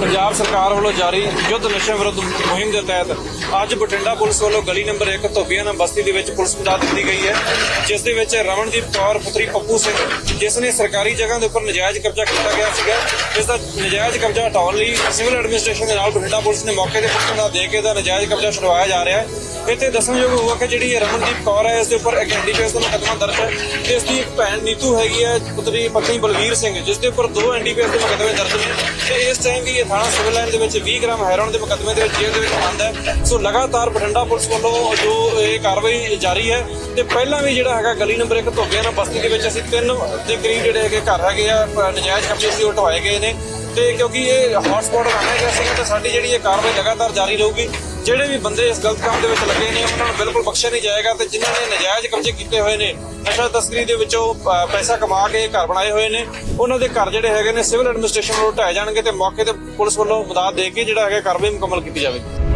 ਪੰਜਾਬ ਸਰਕਾਰ ਵੱਲੋਂ ਜਾਰੀ ਯੁੱਧ ਨਸ਼ਾ ਵਿਰੁੱਧ ਮੁਹਿੰਮ ਦੇ ਤਹਿਤ ਅੱਜ ਬਠਿੰਡਾ ਪੁਲਿਸ ਵੱਲੋਂ ਗਲੀ ਨੰਬਰ 1 ਧੋਬੀਆਣਾ ਬਸਤੀ ਦੇ ਵਿੱਚ ਪੁਲਿਸ ਮਦਦ ਦਿੱਤੀ ਗਈ ਹੈ, ਜਿਸ ਦੇ ਵਿੱਚ ਰਮਨਦੀਪ ਕੌਰ, ਪੁੱਤਰੀ ਪੱਪੂ ਸਿੰਘ, ਜਿਸ ਨੇ ਸਰਕਾਰੀ ਜਗ੍ਹਾ ਦੇ ਉੱਪਰ ਨਜਾਇਜ਼ ਕਬਜ਼ਾ ਕੀਤਾ ਗਿਆ ਸੀਗਾ। ਇਸ ਦਾ ਨਜਾਇਜ਼ ਕਬਜ਼ਾ ਹਟਾਉਣ ਲਈ ਸਿਵਲ ਐਡਮਿਨਿਸਟ੍ਰੇਸ਼ਨ ਦੇ ਨਾਲ ਬਠਿੰਡਾ ਪੁਲਿਸ ਨੇ ਮੌਕੇ ਤੇ ਪੁਲਿਸ ਦਾ ਦੇ ਕੇ ਇਹਦਾ ਨਜਾਇਜ਼ ਕਬਜ਼ਾ ਛੁਡਵਾਇਆ ਜਾ ਰਿਹਾ ਹੈ। ਇੱਥੇ ਦੱਸਣਯੋਗ ਹੋਊਗਾ ਕਿ ਜਿਹੜੀ ਰਮਨਦੀਪ ਕੌਰ ਹੈ, ਇਸ ਦੇ ਉੱਪਰ ਇੱਕ ਐਨਡੀਪੀਐਸ ਦਾ ਮੁਕੱਦਮਾ ਦਰਜ ਹੈ। ਤੇ ਇਸ ਦੀ ਇੱਕ ਭੈਣ ਨੀਤੂ ਹੈਗੀ ਹੈ, ਪੁੱਤਰੀ, ਪਤਨੀ ਬਲਵੀਰ ਸਿੰਘ, ਜਿਸ ਦੇ ਉੱਪਰ ਦੋ ਐਨਡੀਪੀਐਸ ਦੇ ਮੁਕੱਦਮੇ ਦਰਜ ਨੇ। ਇਸ ਟਾਈਮ ਵੀ ਇਹ ਥਾਣਾ ਸਿਵਲ ਲਾਈਨ ਦੇ ਵਿੱਚ 20 ਗ੍ਰਾਮ ਹੈਰੋਨ ਦੇ ਮੁਕੱਦਮੇ ਦੇ ਵਿੱਚ ਜੇਲ੍ਹ ਦੇ ਵਿੱਚ ਬੰਦ ਹੈ। ਸੋ ਲਗਾਤਾਰ ਬਠਿੰਡਾ ਪੁਲਿਸ ਵੱਲੋਂ ਜੋ ਇਹ ਕਾਰਵਾਈ ਜਾਰੀ ਹੈ ਤੇ ਪਹਿਲਾਂ ਵੀ ਜਿਹੜਾ ਹੈਗਾ ਗਲੀ ਨੰਬਰ 1 ਨਾਲ ਬਸਤੀ ਦੇ ਵਿੱਚ ਅਸੀਂ ਤਿੰਨ ਦੇ ਕਰੀਬ ਜਿਹੜੇ ਹੈਗੇ ਘਰ ਹੈਗੇ ਆ ਅ, ਨਜਾਇਜ਼ ਕਬਜ਼ੇ ਸੀ ਉਠਵਾਏ ਗਏ ਨੇ। ਤੇ ਕਿਉਂਕਿ ਇਹ ਹੌਟਸਪੌਟ ਬਣਿਆ ਗਿਆ ਸੀ ਤੇ ਸਾਡੀ ਜਿਹੜੀ ਇਹ ਕਾਰਵਾਈ ਲਗਾਤਾਰ ਜਾਰੀ ਰਹੂਗੀ। ਜਿਹੜੇ ਵੀ ਬੰਦੇ ਇਸ ਗਲਤ ਕੰਮ ਦੇ ਵਿੱਚ ਲੱਗੇ ਨੇ, ਉਹਨਾਂ ਨੂੰ ਬਿਲਕੁਲ ਬਖਸ਼ਿਆ ਨਹੀਂ ਜਾਏਗਾ ਤੇ ਜਿਨ੍ਹਾਂ ਨੇ ਨਜਾਇਜ਼ ਕਬਜ਼ੇ ਕੀਤੇ ਹੋਏ ਨੇ, ਨਸ਼ਾ ਤਸਕਰੀ ਦੇ ਵਿੱਚੋਂ ਪੈਸਾ ਕਮਾ ਕੇ ਘਰ ਬਣਾਏ ਹੋਏ ਨੇ, ਉਹਨਾਂ ਦੇ ਘਰ ਜਿਹੜੇ ਹੈਗੇ ਨੇ, ਸਿਵਲ ਐਡਮਿਨਿਸਟ੍ਰੇਸ਼ਨ ਵੱਲੋਂ ਢਾਏ ਜਾਣਗੇ ਤੇ ਮੌਕੇ ਤੇ ਪੁਲਿਸ ਵੱਲੋਂ ਮਦਦ ਦੇ ਕੇ ਜਿਹੜਾ ਹੈਗਾ ਕਾਰਵਾਈ ਮੁਕੰਮਲ ਕੀਤੀ ਜਾਵੇਗੀ।